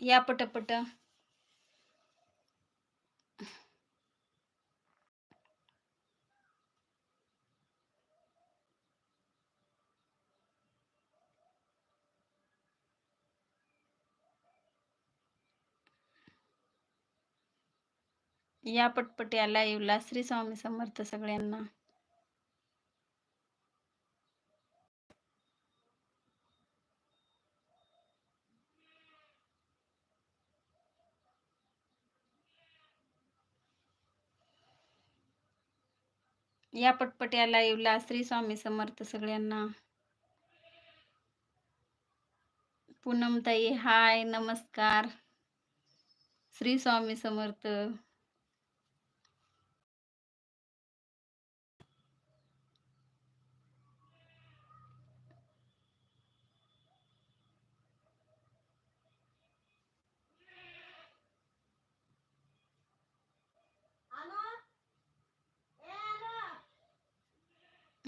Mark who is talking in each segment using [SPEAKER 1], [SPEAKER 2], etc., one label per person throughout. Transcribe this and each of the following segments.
[SPEAKER 1] या पटपट. या पटपट या लाईव्हला श्री स्वामी समर्थ सगळ्यांना. या पटपट्या लाईव्हला श्री स्वामी समर्थ सगळ्यांना. पूनमताई हाय नमस्कार. श्री स्वामी समर्थ.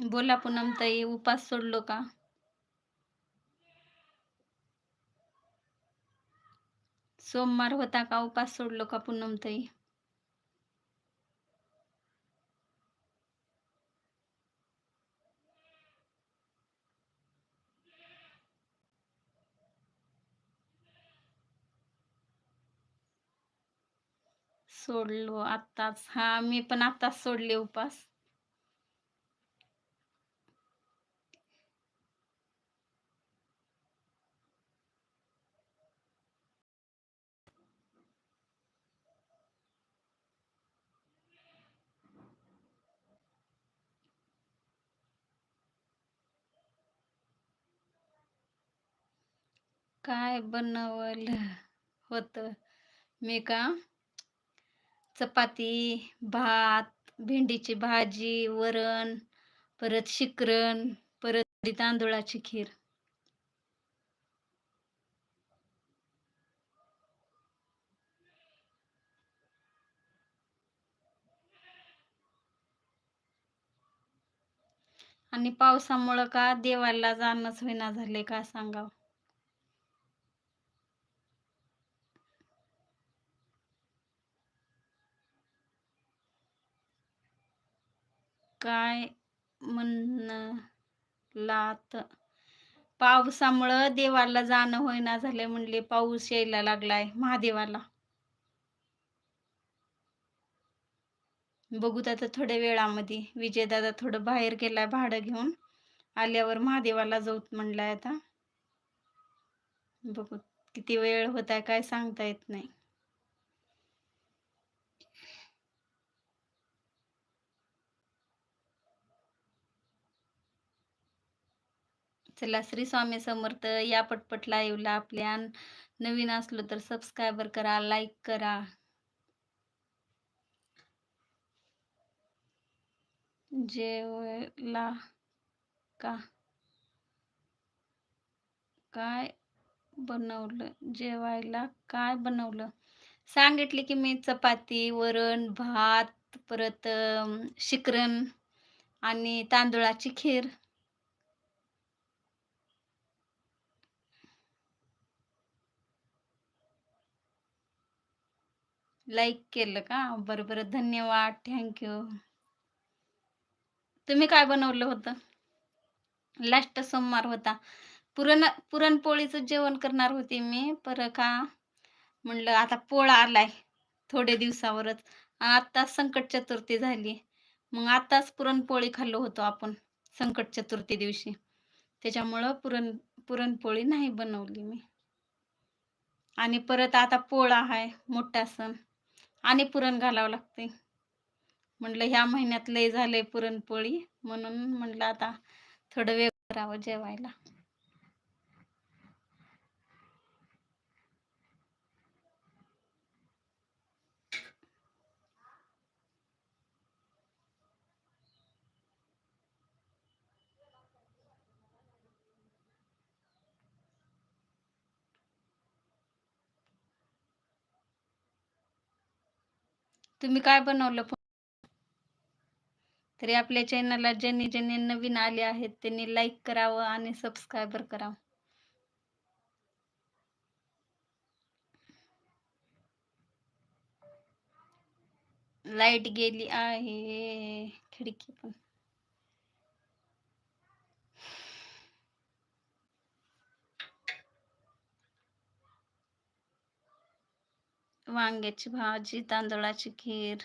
[SPEAKER 1] बोला पूनमताई उपास सोडलो का? सोमवार होता का? उपास सोडलो का पूनमताई सोडलो आत्ताच. हा मी पण आत्ताच सोडले उपास. काय बनवलं होतं? मी का? चपाती भात भेंडीची भाजी वरण परत शिकरण परत तांदूळाची खीर. आणि पावसामुळं का देवाला जाणंच होईना झाले का सांगावं? काय म्हणलात? पावसामुळं देवाला जाणं होईना झाले म्हणले पाऊस यायला लागलाय महादेवाला. बघू आता थोड्या वेळामध्ये. विजयदादा थोडं बाहेर गेलाय भाडं घेऊन. आल्यावर महादेवाला जाऊत म्हणलाय आता. बघू किती वेळ होत आहे काय सांगता येत नाही. चला श्री स्वामी समर्थ या पटपट लाईव्हला आपल्या नवीन असलो तर सबस्क्रायबर करा लाईक करा. जेवला का? काय बनवलं? जेवायला काय बनवलं? सांगितले की मी चपाती वरण भात परत शिकरण आणि तांदुळाची खीर. लाईक केलं का? बरं बरं. धन्यवाद. थँक्यू तुम्ही काय बनवलं होतं? लास्ट सोमवार होता. पुरण पुरणपोळीचं जेवण करणार होते मी. पर का? म्हणलं आता पोळा आलाय थोडे दिवसावरच. आता संकट चतुर्थी झाली. मग आताच पुरणपोळी खाल्लो होतो आपण संकट चतुर्थी दिवशी. त्याच्यामुळं पुरण पुरणपोळी नाही बनवली मी. आणि परत आता पोळा आहे मोठा सण. आणि पुरण घालावं लागते म्हटलं ह्या महिन्यात लय झालंय पुरणपोळी. म्हणून म्हटलं आता थोडं वेळ करावं जेवायला. तुम्ही काय बनवलं? तरी आपल्या चॅनलला ज्यांनी ज्यांनी नवीन आले आहेत त्यांनी लाईक करावं आणि सबस्क्रायबर करावं. लाइट गेली आहे. खिडकी पण. वांग्याची भाजी तांदळाची खीर.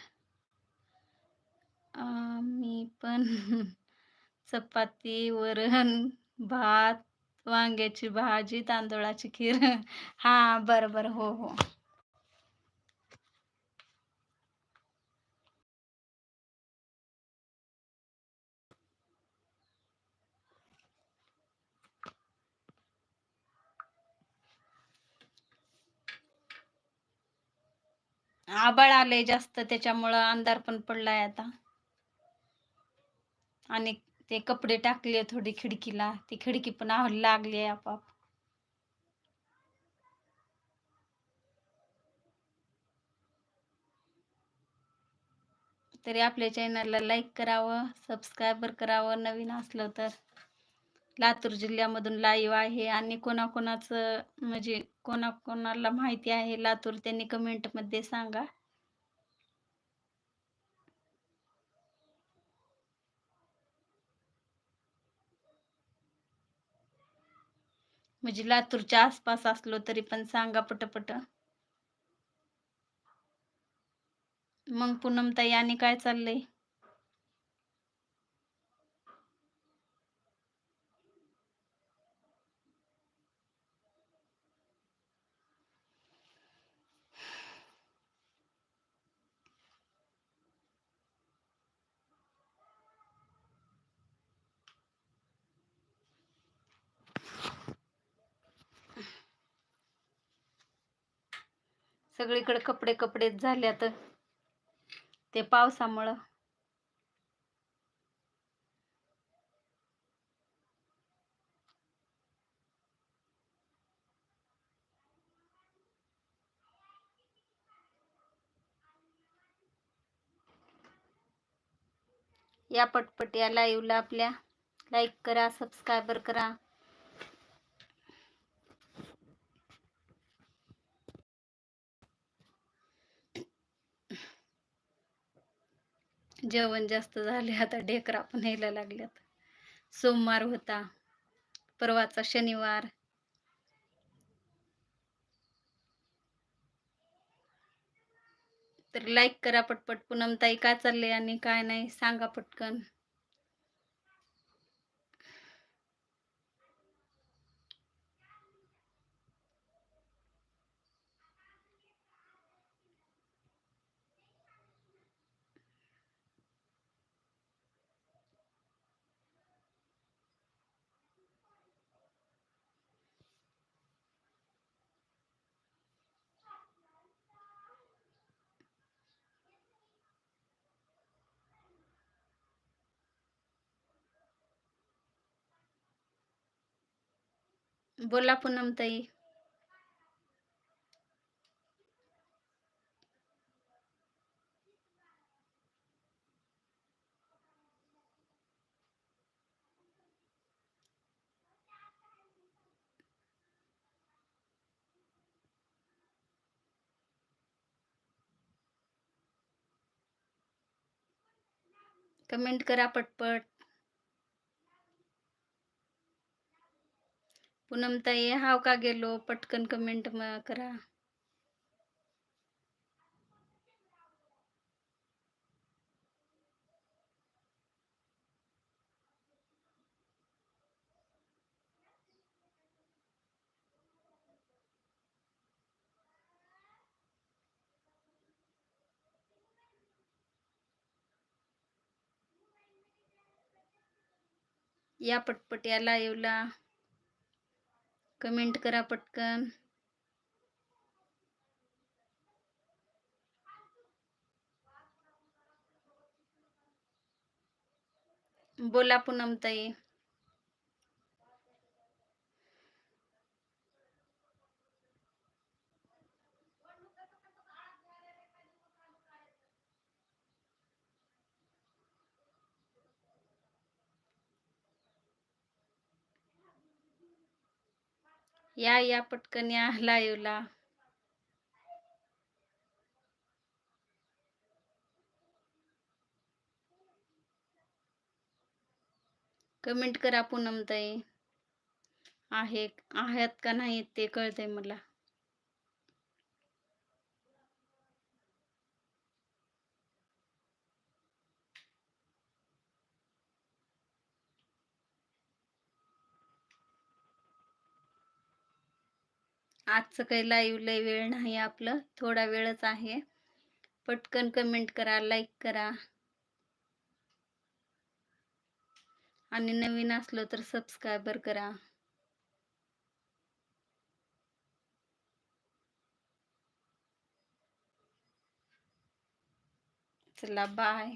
[SPEAKER 1] मी पण चपाती वरण भात वांग्याची भाजी तांदळाची खीर. हां बरं बरं हो हो. आबाळ आलंय जास्त त्याच्यामुळं अंधार पण पडलाय आता. आणि ते कपडे टाकले थोडी खिडकीला ती खिडकी पण लागली आहे आपाप तरी आपल्या चॅनलला लाईक करावं सबस्क्रायबर करावं नवीन असलं तर. लातूर जिल्ह्यामधून लाईव्ह आहे आणि कोणाकोणाचं म्हणजे कोणाकोणाला माहिती आहे लातूर त्यांनी कमेंटमध्ये सांगा. म्हणजे लातूरच्या आसपास असलो तरी पण सांगा पटपट. मग पूनमताई आणि काय चाललंय? सगळीकडे कपडे कपडेच झाले आता ते पावसामुळं. या पटपट या लाईव्हला आपल्या. लाईक करा सबस्क्रायबर करा. जेवण जास्त झाले आता ढेकरा पण यायला लागल्यात. सोमवार होता परवाचा शनिवार. तर लाईक करा पटपट पूनमताई काय चालले आणि काय नाही सांगा पटकन. बोला पूनमताई कमेंट करा पटपट. पूनमताई हाव का गेलो? पटकन कमेंट करा. या पटपट या लाईव्हला कमेंट करा पटकन. बोला पूनमताई. या या पटकन या लाईव्हला कमेंट करा पूनमताई आहे आहेत का नाही ते कळतंय मला. आजचं काही लाईव्ह लय वेळ नाही आपलं थोडा वेळच आहे. पटकन कमेंट करा लाईक करा. आणि नवीन असलो तर सबस्क्रायबर करा. चला बाय